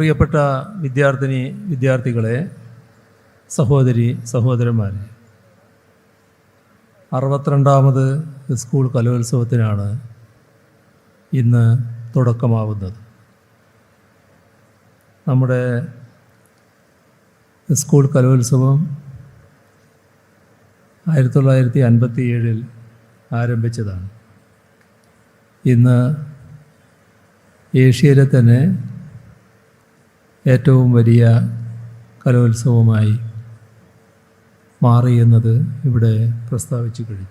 പ്രിയപ്പെട്ട വിദ്യാർത്ഥിനി വിദ്യാർത്ഥികളെ സഹോദരി സഹോദരന്മാരെ അറുപത്തിരണ്ടാമത് സ്കൂൾ കലോത്സവത്തിനാണ് ഇന്ന് തുടക്കമാവുന്നത്. നമ്മുടെ സ്കൂൾ കലോത്സവം ആയിരത്തി തൊള്ളായിരത്തി അൻപത്തി ഏഴിൽ ആരംഭിച്ചതാണ്. ഇന്ന് ഏഷ്യയിലെ തന്നെ ഏറ്റവും വലിയ കലോത്സവമായി മാറി എന്നത് ഇവിടെ പ്രസ്താവിച്ചു കഴിഞ്ഞു.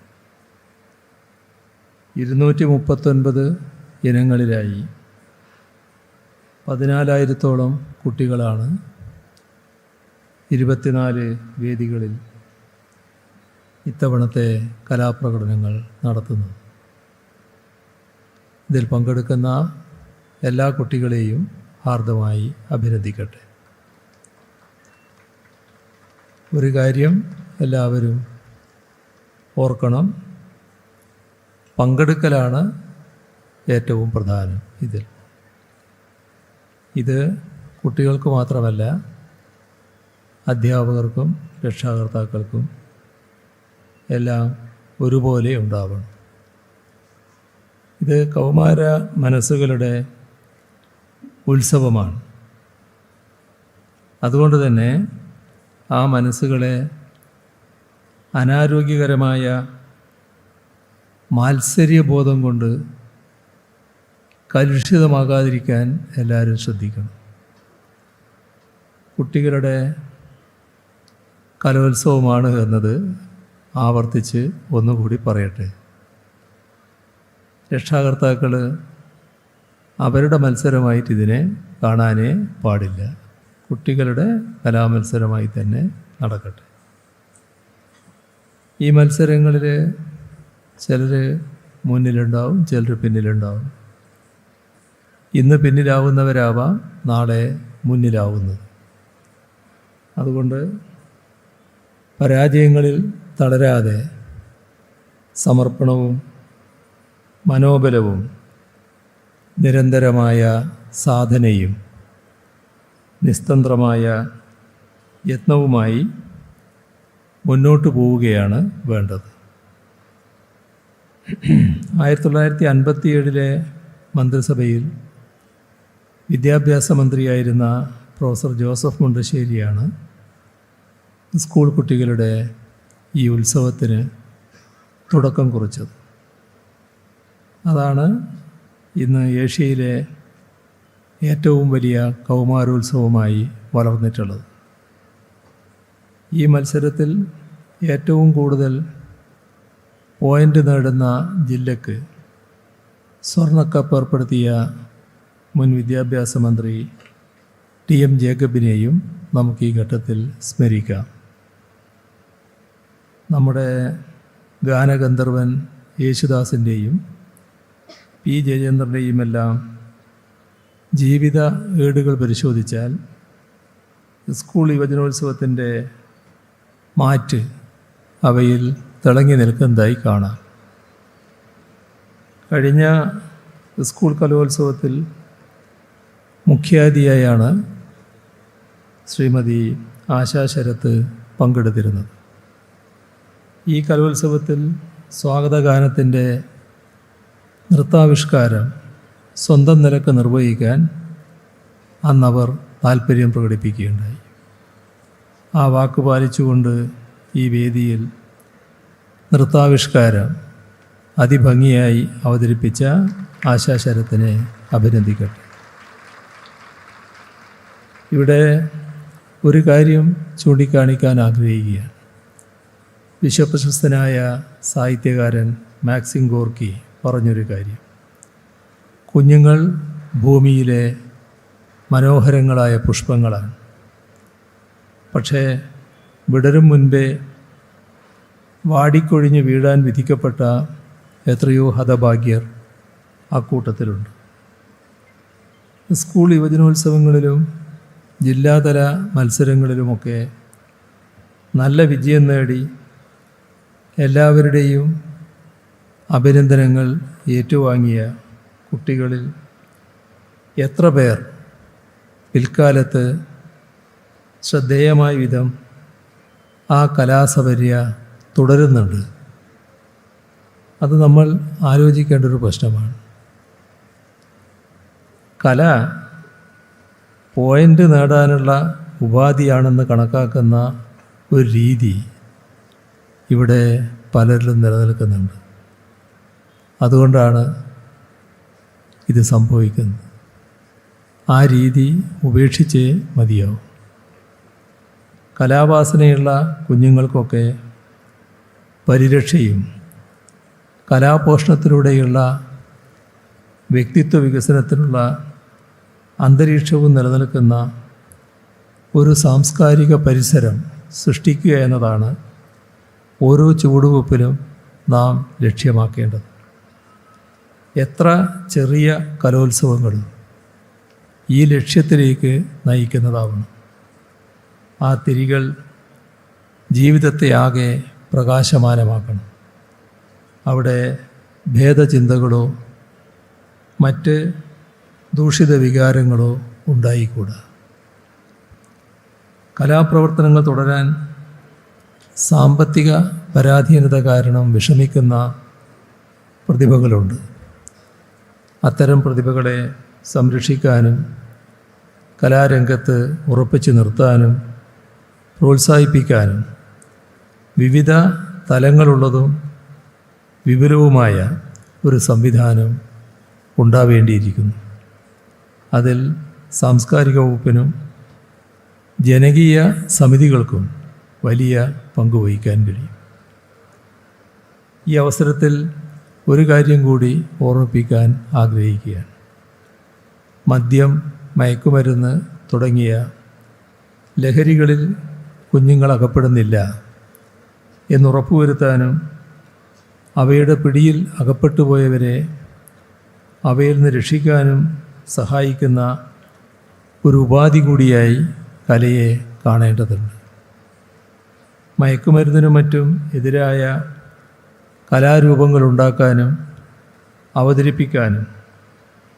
ഇരുന്നൂറ്റി മുപ്പത്തൊൻപത് ഇനങ്ങളിലായി പതിനാലായിരത്തോളം കുട്ടികളാണ് ഇരുപത്തിനാല് വേദികളിൽ ഇത്തവണത്തെ കലാപ്രകടനങ്ങൾ നടത്തുന്നത്. ഇതിൽ പങ്കെടുക്കുന്ന എല്ലാ കുട്ടികളെയും ഹാർദമായി അഭിനന്ദിക്കട്ടെ. ഒരു കാര്യം എല്ലാവരും ഓർക്കണം. പങ്കെടുക്കലാണ് ഏറ്റവും പ്രധാനം ഇതിൽ. ഇത് കുട്ടികൾക്ക് മാത്രമല്ല അധ്യാപകർക്കും രക്ഷാകർത്താക്കൾക്കും എല്ലാം ഒരുപോലെ ഉണ്ടാവണം. ഇത് കൗമാര മനസ്സുകളുടെ ഉത്സവമാണ്. അതുകൊണ്ട് തന്നെ ആ മനസ്സുകളെ അനാരോഗ്യകരമായ മാത്സര്യബോധം കൊണ്ട് കലുഷിതമാകാതിരിക്കാൻ എല്ലാവരും ശ്രദ്ധിക്കണം. കുട്ടികളുടെ കലോത്സവമാണ് എന്നത് ആവർത്തിച്ച് ഒന്നുകൂടി പറയട്ടെ. രക്ഷാകർത്താക്കൾ അവരുടെ മത്സരമായിട്ട് ഇതിനെ കാണാനേ പാടില്ല. കുട്ടികളുടെ കലാമത്സരമായി തന്നെ നടക്കട്ടെ. ഈ മത്സരങ്ങളിൽ ചിലർ മുന്നിലുണ്ടാവും ചിലർ പിന്നിലുണ്ടാവും. ഇന്ന് പിന്നിലാവുന്നവരാവാം നാളെ മുന്നിലാവുന്നത്. അതുകൊണ്ട് പരാജയങ്ങളിൽ തളരാതെ സമർപ്പണവും മനോബലവും നിരന്തരമായ സാധനയും നിസ്തന്ത്രമായ യത്നവുമായി മുന്നോട്ട് പോവുകയാണ് വേണ്ടത്. ആയിരത്തി തൊള്ളായിരത്തി അൻപത്തി ഏഴിലെ മന്ത്രിസഭയിൽ വിദ്യാഭ്യാസ മന്ത്രിയായിരുന്ന പ്രൊഫസർ ജോസഫ് മുണ്ടശ്ശേരിയാണ് സ്കൂൾ കുട്ടികളുടെ ഈ ഉത്സവത്തിന് തുടക്കം കുറിച്ചത്. അതാണ് ഇന്ന് ഏഷ്യയിലെ ഏറ്റവും വലിയ കൗമാരോത്സവമായി വളർന്നിട്ടുള്ളത്. ഈ മത്സരത്തിൽ ഏറ്റവും കൂടുതൽ പോയിന്റ് നേടുന്ന ജില്ലക്ക് സ്വർണക്കപ്പ് ഏർപ്പെടുത്തിയ മുൻ വിദ്യാഭ്യാസ മന്ത്രി ടി എം ജേക്കബിനെയും നമുക്ക് ഈ ഘട്ടത്തിൽ സ്മരിക്കാം. നമ്മുടെ ഗാനഗന്ധർവൻ യേശുദാസിന്റെയും പി ജയചന്ദ്രന്റെയും എല്ലാം ജീവിത ഏടുകൾ പരിശോധിച്ചാൽ സ്കൂൾ യുവജനോത്സവത്തിന്റെ മാറ്റ് അവയിൽ തിളങ്ങി നിൽക്കുന്നതായി കാണാം. കഴിഞ്ഞ സ്കൂൾ കലോത്സവത്തിൽ മുഖ്യാതിഥിയായാണ് ശ്രീമതി ആശാ ശരത്ത് പങ്കെടുത്തിരുന്നത്. ഈ കലോത്സവത്തിൽ സ്വാഗതഗാനത്തിന്റെ നൃത്താവിഷ്കാരം സ്വന്തം നിലയ്ക്ക് നിർവഹിക്കാൻ അന്നവർ താല്പര്യം പ്രകടിപ്പിക്കുകയുണ്ടായി. ആ വാക്ക് പാലിച്ചുകൊണ്ട് ഈ വേദിയിൽ നൃത്താവിഷ്കാരം അതിഭംഗിയായി അവതരിപ്പിച്ച ആശാശരത്തിനെ അഭിനന്ദിക്കട്ടെ. ഇവിടെ ഒരു കാര്യം ചൂണ്ടിക്കാണിക്കാൻ ആഗ്രഹിക്കുകയാണ്. വിശ്വപ്രശസ്തനായ സാഹിത്യകാരൻ മാക്സിം ഗോർക്കി പറഞ്ഞൊരു കാര്യം. കുഞ്ഞുങ്ങൾ ഭൂമിയിലെ മനോഹരങ്ങളായ പുഷ്പങ്ങളാണ്. പക്ഷേ വിടരും മുൻപേ വാടിക്കൊഴിഞ്ഞ് വീഴാൻ വിധിക്കപ്പെട്ട എത്രയോ ഹതഭാഗ്യർ അക്കൂട്ടത്തിലുണ്ട് സ്കൂൾ യുവജനോത്സവങ്ങളിലും ജില്ലാതല മത്സരങ്ങളിലുമൊക്കെ നല്ല വിജയം നേടി എല്ലാവരുടെയും അഭിനന്ദനങ്ങൾ ഏറ്റുവാങ്ങിയ കുട്ടികളിൽ എത്ര പേർ പിൽക്കാലത്ത് ശ്രദ്ധേയമായ വിധം ആ കലാസപര്യ തുടരുന്നുണ്ട്? അത് നമ്മൾ ആലോചിക്കേണ്ട ഒരു പ്രശ്നമാണ്. കല പോയിന്റ് നേടാനുള്ള ഉപാധിയാണെന്ന് കണക്കാക്കുന്ന ഒരു രീതി ഇവിടെ പലരിലും നിലനിൽക്കുന്നുണ്ട്. അതുകൊണ്ടാണ് ഇത് സംഭവിക്കുന്നത്. ആ രീതി ഉപേക്ഷിച്ചേ മതിയാവും. കലാവാസനയുള്ള കുഞ്ഞുങ്ങൾക്കൊക്കെ പരിരക്ഷയും കലാപോഷണത്തിലൂടെയുള്ള വ്യക്തിത്വ വികസനത്തിനുള്ള അന്തരീക്ഷവും നിലനിൽക്കുന്ന ഒരു സാംസ്കാരിക പരിസരം സൃഷ്ടിക്കുക എന്നതാണ് ഓരോ ചുവടുവെപ്പിലും നാം ലക്ഷ്യമാക്കേണ്ടത്. എത്ര ചെറിയ കലോത്സവങ്ങൾ ഈ ലക്ഷ്യത്തിലേക്ക് നയിക്കുന്നതാവണം ആ തിരികൾ ജീവിതത്തെ ആകെ പ്രകാശമാനമാക്കണം. അവിടെ ഭേദചിന്തകളോ മറ്റ് ദൂഷിത വികാരങ്ങളോ ഉണ്ടായിക്കൂടാ. കലാപ്രവർത്തനങ്ങൾ തുടരാൻ സാമ്പത്തിക പരാധീനത കാരണം വിഷമിക്കുന്ന പ്രതിഭകളുണ്ട്. അത്തരം പ്രതിഭകളെ സംരക്ഷിക്കാനും കലാരംഗത്ത് ഉറപ്പിച്ചു നിർത്താനും പ്രോത്സാഹിപ്പിക്കാനും വിവിധ തലങ്ങളുള്ളതും വിപുലവുമായ ഒരു സംവിധാനം ഉണ്ടാവേണ്ടിയിരിക്കുന്നു. അതിൽ സാംസ്കാരിക വകുപ്പിനും ജനകീയ സമിതികൾക്കും വലിയ പങ്കുവഹിക്കാൻ കഴിയും. ഈ അവസരത്തിൽ ഒരു കാര്യം കൂടി ഓർമ്മിപ്പിക്കാൻ ആഗ്രഹിക്കുകയാണ്. മദ്യം മയക്കുമരുന്ന് തുടങ്ങിയ ലഹരികളിൽ കുഞ്ഞുങ്ങൾ അകപ്പെടുന്നില്ല എന്നുറപ്പുവരുത്താനും അവയുടെ പിടിയിൽ അകപ്പെട്ടു പോയവരെ അവയിൽ നിന്ന് രക്ഷിക്കാനും സഹായിക്കുന്ന ഒരു ഉപാധി കൂടിയായി കലയെ കാണേണ്ടതുണ്ട്. മയക്കുമരുന്നിനും മറ്റും എതിരായ കലാരൂപങ്ങൾ ഉണ്ടാക്കാനും അവതരിപ്പിക്കാനും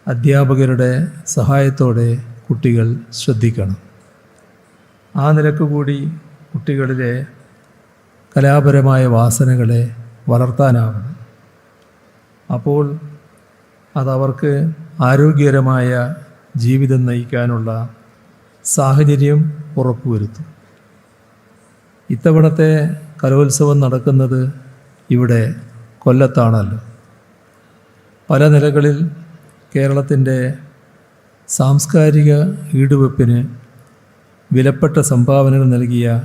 അധ്യാപകരുടെ സഹായത്തോടെ കുട്ടികൾ ശ്രദ്ധിക്കണം. ആ നിലയ്ക്ക് കൂടി കുട്ടികളിലെ കലാപരമായ വാസനകളെ വളർത്താനാവണം. അപ്പോൾ അതവർക്ക് ആരോഗ്യകരമായ ജീവിതം നയിക്കാനുള്ള സാഹചര്യം ഉറപ്പുവരുത്തും. ഇത്തവണത്തെ കലോത്സവം നടക്കുന്നത് ഇവിടെ കൊല്ലത്താണല്ലോ. പല നിലകളിൽ കേരളത്തിന്റെ സാംസ്കാരിക ഈടുവെപ്പിന് വിലപ്പെട്ട സംഭാവനകൾ നൽകിയ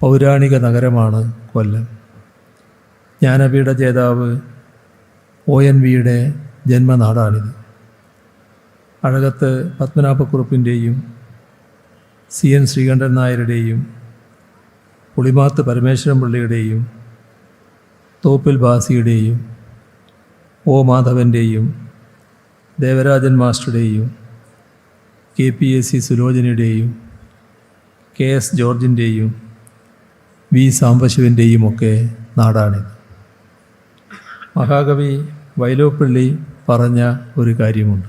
പൗരാണിക നഗരമാണ് കൊല്ലം. ജ്ഞാനപീഠ ജേതാവ് ഒ എൻ വിയുടെ ജന്മനാടാണിത്. അഴകത്ത് പത്മനാഭക്കുറുപ്പിന്റെയും സി എൻ ശ്രീകണ്ഠൻ നായരുടെയും പുളിമാത്ത് പരമേശ്വരൻ പിള്ളയുടെയും തോപ്പിൽ ബാസിയുടെയും ഒ മാധവന്റെയും ദേവരാജൻ മാസ്റ്ററുടെയും കെ പി എസ് സി സുലോചനയുടെയും കെ എസ് ജോർജിന്റെയും വി സാംബശിവന്റെയും ഒക്കെ നാടാണിത്. മഹാകവി വൈലോപ്പിള്ളി പറഞ്ഞ ഒരു കാര്യമുണ്ട്.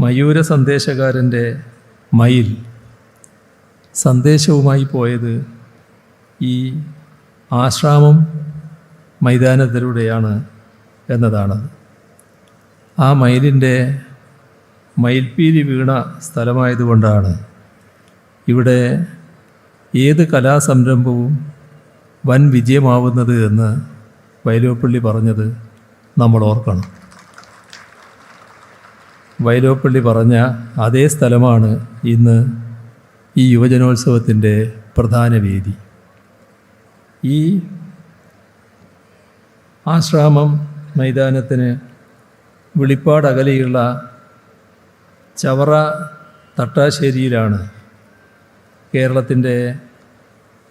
മയൂര സന്ദേശകാരന്റെ മയിൽ സന്ദേശവുമായി പോയത് ഈ ആശ്രാമം മൈതാനത്തിലൂടെയാണ് എന്നതാണ്. ആ മയിലിന്റെ മയിൽപ്പീലി വീണ സ്ഥലമായതുകൊണ്ടാണ് ഇവിടെ ഏത് കലാസംരംഭവും വൻ വിജയമാവുന്നത് എന്ന് വൈലോപ്പള്ളി പറഞ്ഞത് നമ്മൾ ഓർക്കണം. വൈലോപ്പള്ളി പറഞ്ഞ അതേ സ്ഥലമാണ് ഇന്ന് ഈ യുവജനോത്സവത്തിന്റെ പ്രധാന വേദി. ഈ ആശ്രാമം മൈതാനത്തിന് വിളിപ്പാട് അകലെയുള്ള ചവറ തട്ടാശ്ശേരിയിലാണ് കേരളത്തിന്റെ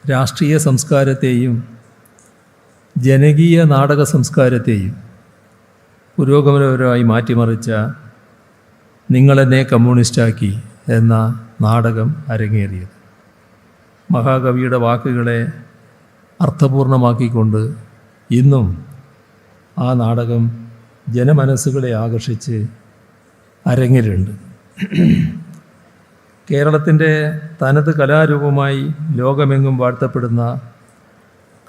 രാഷ്ട്രീയ സംസ്കാരത്തെയും ജനകീയ നാടക സംസ്കാരത്തെയും പുരോഗമനപരമായി മാറ്റിമറിച്ച നിങ്ങളെന്നെ കമ്മ്യൂണിസ്റ്റാക്കി എന്ന നാടകം അരങ്ങേറിയത്. മഹാകവിയുടെ വാക്കുകളെ അർത്ഥപൂർണമാക്കിക്കൊണ്ട് ഇന്നും ആ നാടകം ജനമനസ്സുകളെ ആകർഷിച്ച് അരങ്ങിലുണ്ട് കേരളത്തിന്റെ തനത് കലാരൂപമായി ലോകമെങ്ങും വാഴ്ത്തപ്പെടുന്ന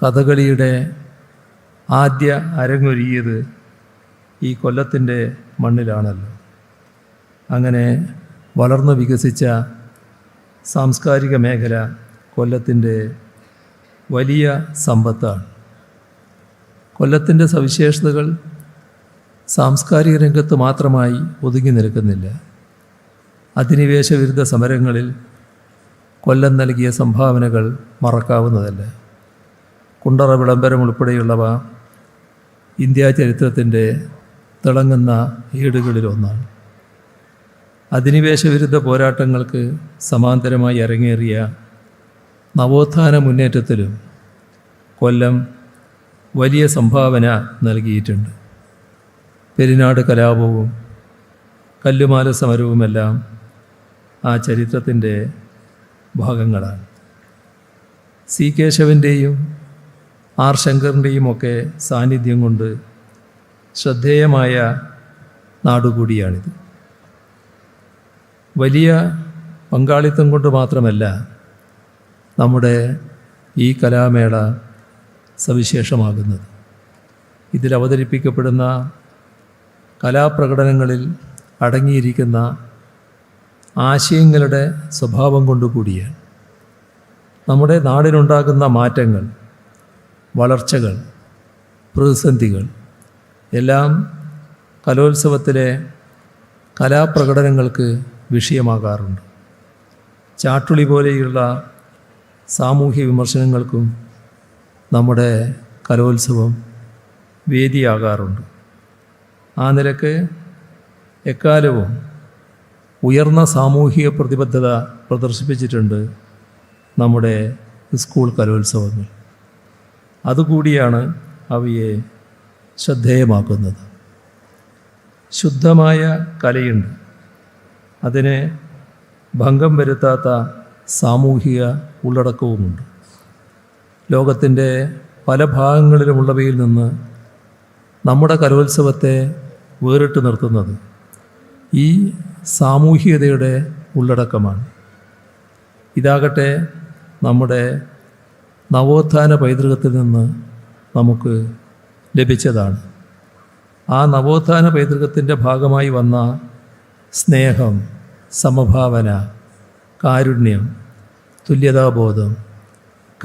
കഥകളിയുടെ ആദ്യ അരങ്ങൊരുങ്ങിയത് ഈ കൊല്ലത്തിന്റെ മണ്ണിലാണല്ലോ. അങ്ങനെ വളർന്നു വികസിച്ച സാംസ്കാരിക മേഖല കൊല്ലത്തിന്റെ വലിയ സമ്പത്താണ്. കൊല്ലത്തിന്റെ സവിശേഷതകൾ സാംസ്കാരിക രംഗത്ത് മാത്രമായി ഒതുങ്ങി നിൽക്കുന്നില്ല. അധിനിവേശ വിരുദ്ധ സമരങ്ങളിൽ കൊല്ലം നൽകിയ സംഭാവനകൾ മറക്കാവുന്നതല്ല. കുണ്ടറ വിളംബരം ഉൾപ്പെടെയുള്ളവ ഇന്ത്യാ ചരിത്രത്തിന്റെ തിളങ്ങുന്ന ഏടുകളിലൊന്നാണ് അധിനിവേശ വിരുദ്ധ പോരാട്ടങ്ങൾക്ക് സമാന്തരമായി അരങ്ങേറിയ നവോത്ഥാന മുന്നേറ്റത്തിലും കൊല്ലം വലിയ സംഭാവന നൽകിയിട്ടുണ്ട്. പെരിനാട് കലാപവും കല്ലുമാല സമരവുമെല്ലാം ആ ചരിത്രത്തിന്റെ ഭാഗങ്ങളാണ്. സി കേശവന്റെയും ആർ ശങ്കറിന്റെയും ഒക്കെ സാന്നിധ്യം കൊണ്ട് ശ്രദ്ധേയമായ നാടുകൂടിയാണിത്. വലിയ പങ്കാളിത്തം കൊണ്ട് മാത്രമല്ല നമ്മുടെ ഈ കലാമേള സവിശേഷമാകുന്നത്. ഇതിൽ അവതരിപ്പിക്കപ്പെടുന്ന കലാപ്രകടനങ്ങളിൽ അടങ്ങിയിരിക്കുന്ന ആശയങ്ങളുടെ സ്വഭാവം കൊണ്ടുകൂടിയാണ് നമ്മുടെ നാടിനുണ്ടാകുന്ന മാറ്റങ്ങൾ വളർച്ചകൾ പ്രതിസന്ധികൾ എല്ലാം കലോത്സവത്തിലെ കലാപ്രകടനങ്ങൾക്ക് വിഷയമാകാറുണ്ട്. ചാട്ടുളി പോലെയുള്ള സാമൂഹ്യ വിമർശനങ്ങൾക്കും നമ്മുടെ കലോത്സവം വേദിയാകാറുണ്ട്. ആ നിലയ്ക്ക് എക്കാലവും ഉയർന്ന സാമൂഹിക പ്രതിബദ്ധത പ്രദർശിപ്പിച്ചിട്ടുണ്ട് നമ്മുടെ സ്കൂൾ കലോത്സവങ്ങൾ. അതുകൂടിയാണ് അവയെ ശ്രദ്ധേയമാക്കുന്നത്. ശുദ്ധമായ കലയുണ്ട്. അതിന് ഭംഗം വരുത്താത്ത സാമൂഹിക ഉള്ളടക്കവുമുണ്ട്. ലോകത്തിന്റെ പല ഭാഗങ്ങളിലുമുള്ളവയിൽ നിന്ന് നമ്മുടെ കലോത്സവത്തെ വേറിട്ട് നിർത്തുന്നത് ഈ സാമൂഹികതയുടെ ഉള്ളടക്കമാണ്. ഇതാകട്ടെ നമ്മുടെ നവോത്ഥാന പൈതൃകത്തിൽ നിന്ന് നമുക്ക് ലഭിച്ചതാണ്. ആ നവോത്ഥാന പൈതൃകത്തിന്റെ ഭാഗമായി വന്ന സ്നേഹം സമഭാവന കാരുണ്യം തുല്യതാബോധം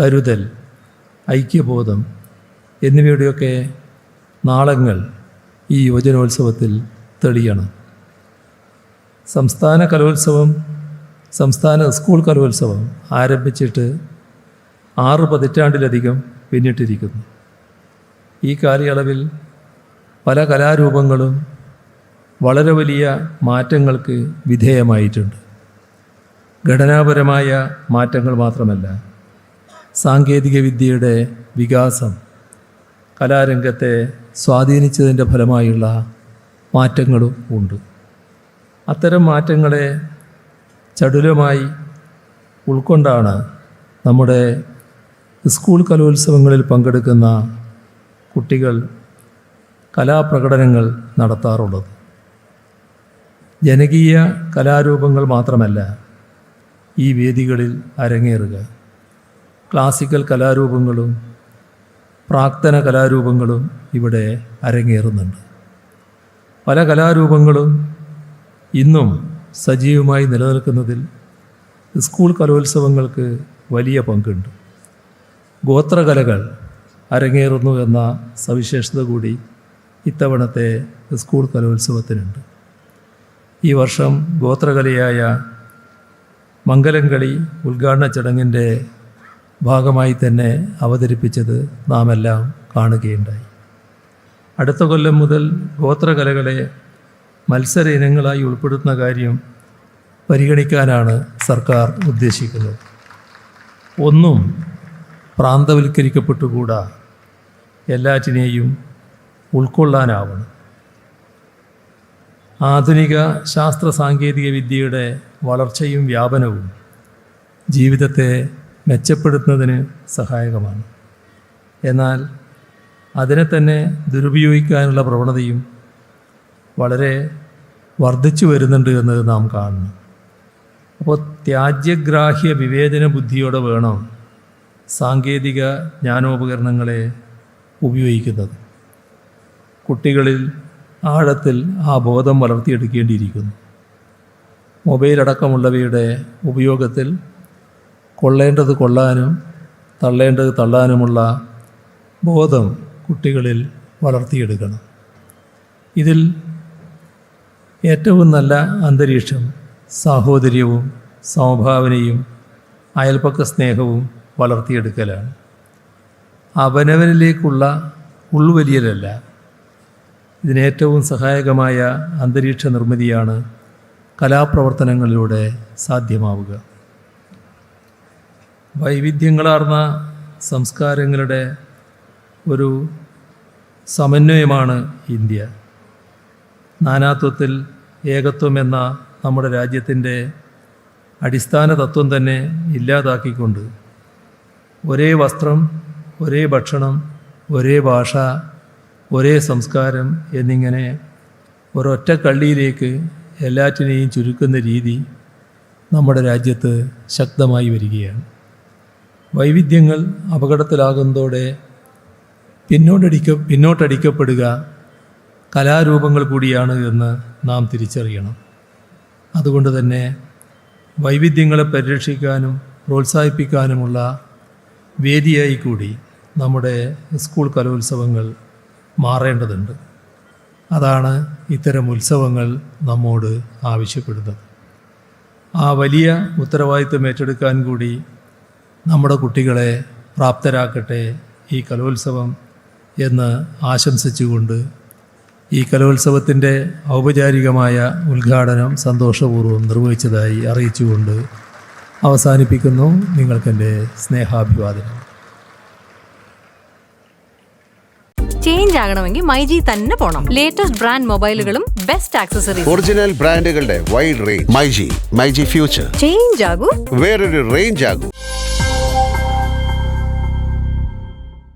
കരുതൽ ഐക്യബോധം എന്നിവയുടെയൊക്കെ നാളങ്ങൾ ഈ യുവജനോത്സവത്തിൽ തെളിയണം. സംസ്ഥാന കലോത്സവം സംസ്ഥാന സ്കൂൾ കലോത്സവം ആരംഭിച്ചിട്ട് ആറ് പതിറ്റാണ്ടിലധികം പിന്നിട്ടിരിക്കുന്നു. ഈ കാലയളവിൽ പല കലാരൂപങ്ങളും വളരെ വലിയ മാറ്റങ്ങൾക്ക് വിധേയമായിട്ടുണ്ട്. ഘടനാപരമായ മാറ്റങ്ങൾ മാത്രമല്ല സാങ്കേതിക വിദ്യയുടെ വികാസം കലാരംഗത്തെ സ്വാധീനിച്ചതിന്റെ ഫലമായുള്ള മാറ്റങ്ങളും ഉണ്ട്. അത്തരം മാറ്റങ്ങളെ ചടുലമായി ഉൾക്കൊണ്ടാണ് നമ്മുടെ സ്കൂൾ കലോത്സവങ്ങളിൽ പങ്കെടുക്കുന്ന കുട്ടികൾ കലാപ്രകടനങ്ങൾ നടത്താറുള്ളത്. ജനകീയ കലാരൂപങ്ങൾ മാത്രമല്ല ഈ വേദികളിൽ അരങ്ങേറുക. ക്ലാസിക്കൽ കലാരൂപങ്ങളും പ്രാക്തന കലാരൂപങ്ങളും ഇവിടെ അരങ്ങേറുന്നുണ്ട്. പല കലാരൂപങ്ങളും ഇന്നും സജീവമായി നിലനിൽക്കുന്നതിൽ സ്കൂൾ കലോത്സവങ്ങൾക്ക് വലിയ പങ്കുണ്ട്. ഗോത്രകലകൾ അരങ്ങേറുന്നു എന്ന സവിശേഷത കൂടി ഇത്തവണത്തെ സ്കൂൾ കലോത്സവത്തിനുണ്ട്. ഈ വർഷം ഗോത്രകലയായ മംഗലം കളി ഉദ്ഘാടന ചടങ്ങിന്റെ ഭാഗമായി തന്നെ അവതരിപ്പിച്ചത് നാം എല്ലാം കാണുകയുണ്ടായി. അടുത്ത കൊല്ലം മുതൽ ഗോത്രകലകളെ മത്സര ഇനങ്ങളായി ഉൾപ്പെടുത്തുന്ന കാര്യം പരിഗണിക്കാനാണ് സർക്കാർ ഉദ്ദേശിക്കുന്നത്. ഒന്നും പ്രാന്തവൽക്കരിക്കപ്പെട്ടുകൂടാ. എല്ലാറ്റിനെയും ഉൾക്കൊള്ളാനാവണം. ആധുനിക ശാസ്ത്ര സാങ്കേതിക വിദ്യയുടെ വളർച്ചയും വ്യാപനവും ജീവിതത്തെ മെച്ചപ്പെടുത്തുന്നതിന് സഹായകമാണ്. എന്നാൽ അതിനെ തന്നെ ദുരുപയോഗിക്കാനുള്ള പ്രവണതയും വളരെ വർദ്ധിച്ചു വരുന്നുണ്ട് എന്നത് നാം കാണുന്നു അപ്പോൾ ത്യാജ്യഗ്രാഹ്യ വിവേചന ബുദ്ധിയോടെ വേണം സാങ്കേതിക ജ്ഞാനോപകരണങ്ങളെ ഉപയോഗിക്കുന്നത്. കുട്ടികളിൽ ആഴത്തിൽ ആ ബോധം വളർത്തിയെടുക്കേണ്ടിയിരിക്കുന്നു. മൊബൈൽ അടക്കമുള്ളവയുടെ ഉപയോഗത്തിൽ കൊള്ളേണ്ടത് കൊള്ളാനും തള്ളേണ്ടത് തള്ളാനുമുള്ള ബോധം കുട്ടികളിൽ വളർത്തിയെടുക്കണം. ഇതിൽ ഏറ്റവും നല്ല അന്തരീക്ഷം സാഹോദര്യവും സമഭാവനയും അയൽപക്ക സ്നേഹവും വളർത്തിയെടുക്കലാണ്. അവനവനിലേക്കുള്ള ഉൾവലിയലല്ല. ഇതിനേറ്റവും സഹായകമായ അന്തരീക്ഷ നിർമ്മിതിയാണ് കലാപ്രവർത്തനങ്ങളിലൂടെ സാധ്യമാവുക. വൈവിധ്യങ്ങളാർന്ന സംസ്കാരങ്ങളുടെ ഒരു സമന്വയമാണ് ഇന്ത്യ. നാനാത്വത്തിൽ ഏകത്വം എന്ന നമ്മുടെ രാജ്യത്തിന്റെ അടിസ്ഥാന തത്വം തന്നെ ഇല്ലാതാക്കിക്കൊണ്ട് ഒരേ വസ്ത്രം ഒരേ ഭക്ഷണം ഒരേ ഭാഷ ഒരേ സംസ്കാരം എന്നിങ്ങനെ ഒരൊറ്റ കള്ളിയിലേക്ക് എല്ലാറ്റിനെയും ചുരുക്കുന്ന രീതി നമ്മുടെ രാജ്യത്ത് ശക്തമായി വരികയാണ്. വൈവിധ്യങ്ങൾ അപകടത്തിലാകുന്നതോടെ പിന്നോട്ടടിക്ക പിന്നോട്ടടിക്കപ്പെടുക കലാരൂപങ്ങൾ കൂടിയാണ് എന്ന് നാം തിരിച്ചറിയണം. അതുകൊണ്ട് തന്നെ വൈവിധ്യങ്ങളെ പരിരക്ഷിക്കാനും പ്രോത്സാഹിപ്പിക്കാനുമുള്ള വേദിയായി കൂടി നമ്മുടെ സ്കൂൾ കലോത്സവങ്ങൾ മാറേണ്ടതുണ്ട്. അതാണ് ഇത്തരം ഉത്സവങ്ങൾ നമ്മോട് ആവശ്യപ്പെടുന്നത്. ആ വലിയ ഉത്തരവാദിത്വം ഏറ്റെടുക്കാൻ കൂടി നമ്മുടെ കുട്ടികളെ പ്രാപ്തരാക്കട്ടെ ഈ കലോത്സവം എന്ന് ആശംസിച്ചുകൊണ്ട് ഈ കലോത്സവത്തിന്റെ ഔപചാരികമായ ഉദ്ഘാടനം സന്തോഷപൂർവം നിർവഹിച്ചതായി അറിയിച്ചുകൊണ്ട് അവസാനിപ്പിക്കുന്നു നിങ്ങൾക്കെന്റെ സ്നേഹാഭിവാദനം. ചേഞ്ച് ആകണമെങ്കിൽ മൈജി തന്നെ പോണം. ലേറ്റസ്റ്റ് ബ്രാൻഡ് മൊബൈലുകളും ബെസ്റ്റ് ആക്സസറീസ് ഒറിജിനൽ ബ്രാൻഡുകളുടെ wide range myG myG future change ആകൂ. വേറൊരു റേഞ്ച് ആകും.